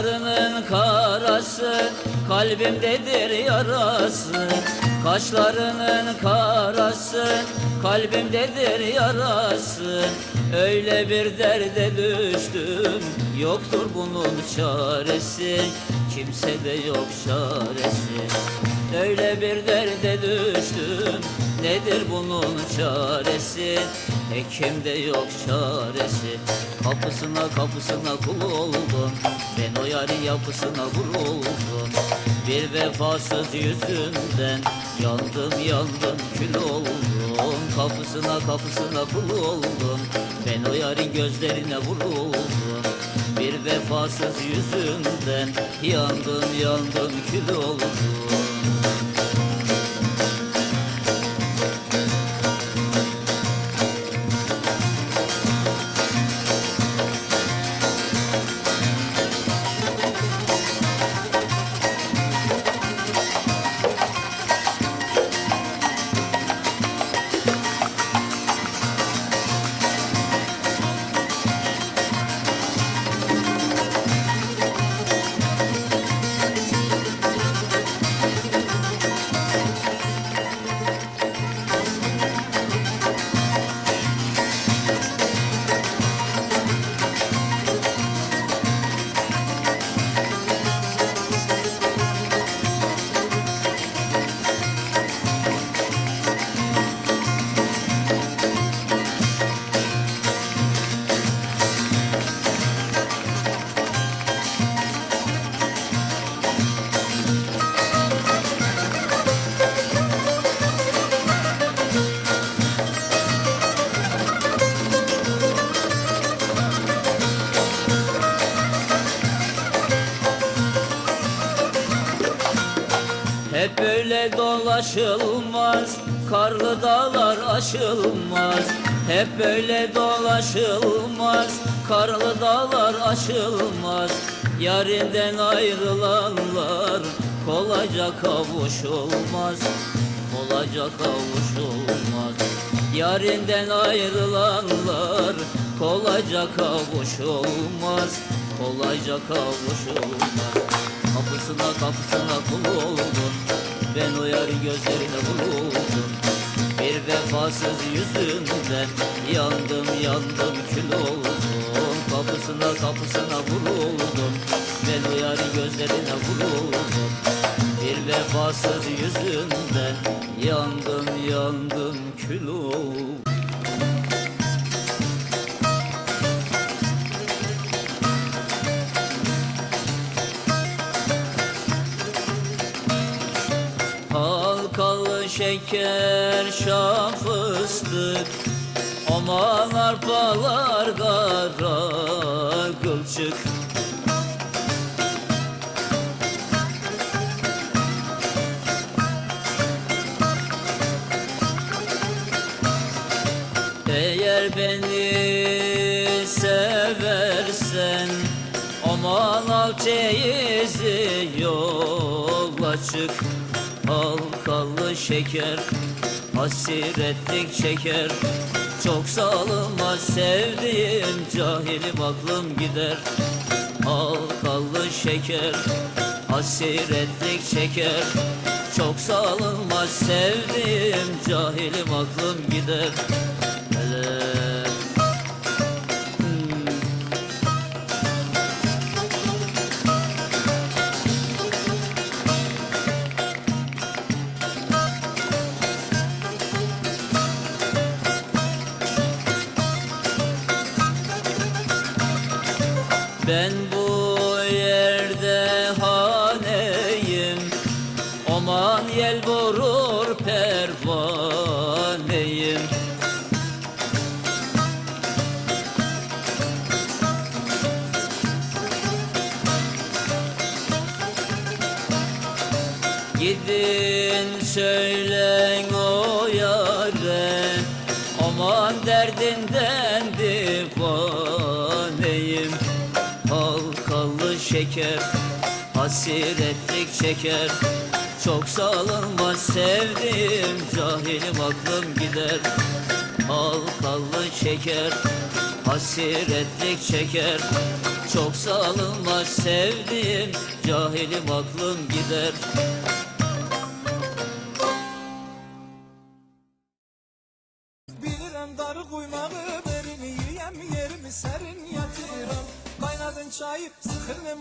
Kaşlarının karası kalbimdedir yarası. Kaşlarının karası kalbimdedir yarası. Öyle bir derde düştüm yoktur bunun çaresi. Kimsede yok çaresi. Öyle bir derde düştüm Nedir bunun çaresi Hekimde yok çaresi. Kapısına kapısına kul oldum Ben o yarın yapısına vuruldum. Bir vefasız yüzünden Yandım yandım kül oldum. Kapısına kapısına kul oldum Ben o yarın gözlerine vuruldum. Bir vefasız yüzünden Yandım yandım kül oldum dolaşılmaz Karlı dağlar aşılmaz. Hep böyle dolaşılmaz Karlı dağlar aşılmaz. Yarinden ayrılanlar Kolayca kavuşulmaz Kolayca kavuşulmaz. Yarinden ayrılanlar Kolayca kavuşulmaz Kolayca kavuşulmaz. Kapısına kapısına kul oldum Ben o gözlerine vuruldum. Bir vefasız yüzünden Yandım yandım kül oldum. Kapısına kapısına vuruldum. Ben o gözlerine vuruldum. Bir vefasız yüzünden Yandım yandım kül oldum şeker, şan fıstık. Aman arpalar kara kılçık şeker Hasiretlik çeker. Çok sağlıma sevdiğim Cahilim aklım gider. Halkalı şeker Hasiretlik çeker. Çok sağlıma sevdiğim Cahilim aklım gider Ben bu yerde haneyim? Aman yel vurur pervaneyim. Gidin söylen Halkalı şeker Hasiretlik çeker. Çok salınmaz sevdiğim Cahilim aklım gider. Halkalı şeker Hasiretlik çeker. Çok salınmaz sevdiğim Cahilim aklım gider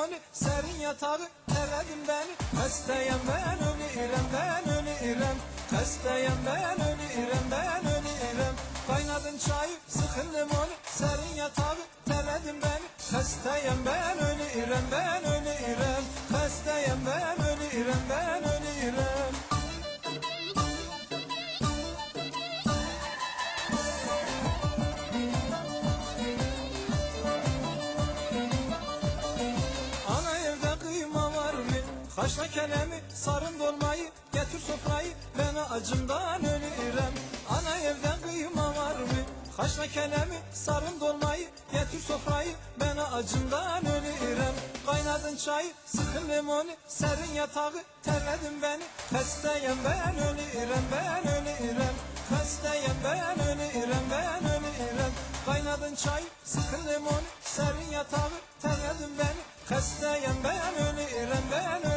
limonu sərin yatağı Tərədin bəni xəstəyəm mən ölürəm ben ölürəm Xəstəyəm ben ölürəm ben ölürəm Qaynadın çayı sıxır limonu. Sərin yatağı Tərədin bəni xəstəyəm ben ölürəm ben ölürəm Xəstəyəm ben ölürəm ben ölürəm kelemi, sarın dolmayı, getir sofrayı, ben acımdan ölürüm. Ana evde kıyma var mı? Haşla kelemi, sarın dolmayı, getir sofrayı, ben acımdan ölürüm. Kaynadın çayı, sıkın limonu, serin yatağı, terledin beni. Hastayım ben ölürüm, ben ölürüm. Hastayım ben ölürüm, ben ölürüm. Kaynadın çayı, sıkın limonu, serin yatağı, terledin beni. Hastayım ben ölürüm, ben ölürüm.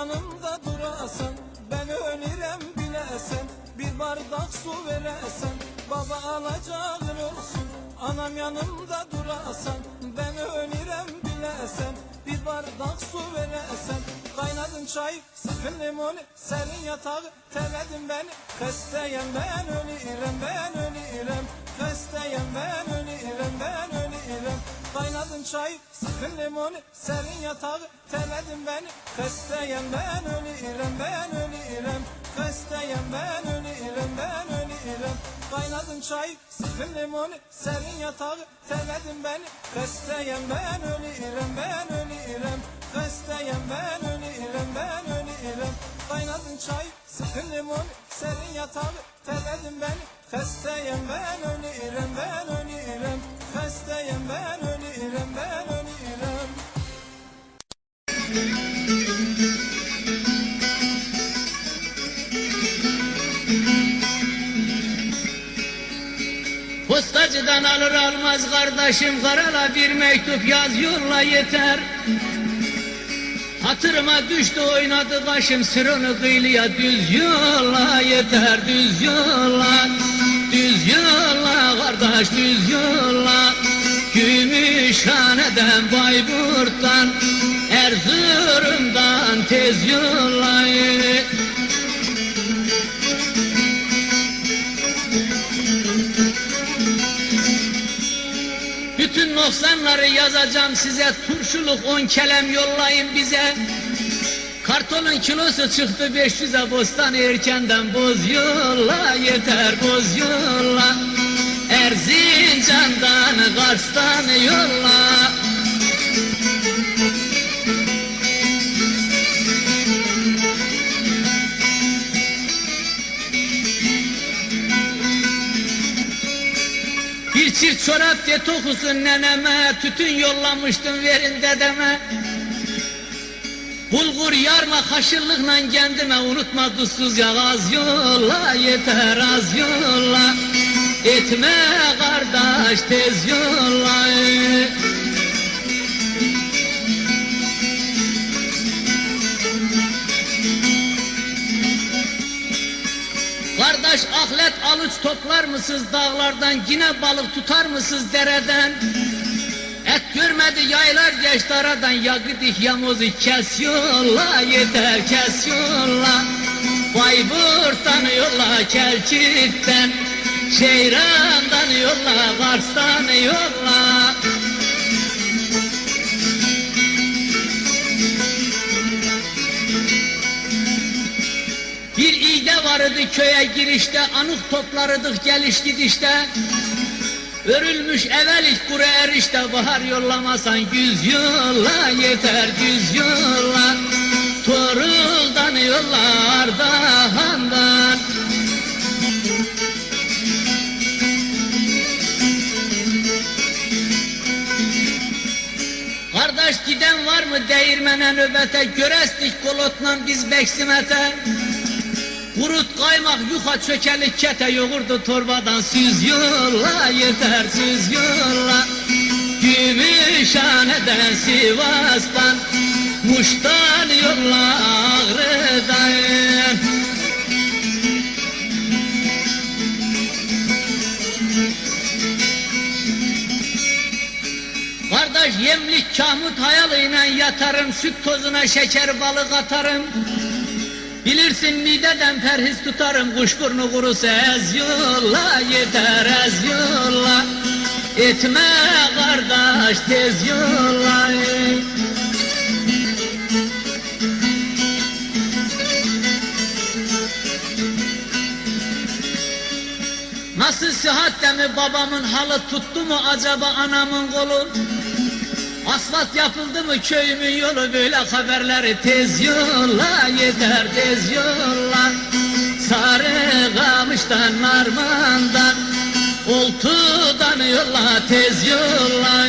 Yanımda durasın. Ben ölürem bilesen Bir bardak su veresen. Baba alacağın olsun Anam yanımda durasan Ben ölürem bilesen Bir bardak su veresen. Kaynadın çay sıkın limonu Serin yatağı terledin beni. Hastayım ben ölürem ben ölürem Hastayım ben ölürem ben ölürem Kaynadın çay sıkın limonu Serin yatağı terledin beni. Hastayım ben ölürem ben ölürem Hastayım ben ölürem ben ölürem Kaynadın çay sıkın limonu Serin yatağı terledin beni. Hastayım ben ölürem ben ölürem Hastayım ben ölürem ben ölürem Kaynadın çay sıkın limonu Serin yatağı terledin beni. Hastayım ben ölürem ben ölürem Hastayım ben ölürem ben ölürem Postacıdan alır almaz kardeşim karala bir mektup yaz yolla yeter. Hatırıma düştü oynadı başım sırrını kıyılıya düz yolla yeter düz yolla. Düz yolla kardeş düz yolla. Gümüşhane'den Bayburt'tan Erzurum'dan tez yollayın. Bütün noksanları yazacağım size Turşuluk on kelem yollayın bize Kartonun kilosu çıktı 500'e bostan erkenden boz yolla yeter boz yolla. Erzincan'dan Kars'tan yolla. Bir çift çorap de tokusun neneme Tütün yollamıştım verin dedeme Bulgur yarma kaşırlıkla kendime Unutma tuzsuz ya az yolla Yeter az yolla. Etme kardeş tez yolla Kardeş ahlet alıç toplar mısınız dağlardan Yine balık tutar mısınız dereden Et görmedi yaylar geçti aradan. Ya gıdık yamuzu kes yolla yeter kes yolla Bayburt'tan yolla Kelkit'ten Şeyran'dan yolla Kars'tan yolla Bir iğde vardı köye girişte, anık toplarıdık geliş gidişte. Örülmüş evvelik kuru erişte bahar yollamasan yüz yılla yeter yüz yılla Toruldan yollarda handan Kardeş giden var mı değirmene nöbete? Görestik kolotla biz beksimete. Kurut kaymak yuha çökelik kete yoğurdu torbadan. Süz yolla yeter süz yolla. Gümüşhane'den Sivas'tan Muş'tan yolla Ağrı'dan. Kardeş yemlik kahmut hayalıyla yatarım Süt tozuna şeker balık atarım Bilirsin mideden perhiz tutarım Kuşburnu kurusu ez yolla yeter ez yolla Etme kardeş tez yolla Nasıl sıhhatle mi babamın halı tuttu mu acaba anamın kolu? Asfalt yapıldı mı köyümün yolu böyle haberleri tez yolla yeter tez yolla. Sarı kamıştan narmandan Oltudan yolla tez yolla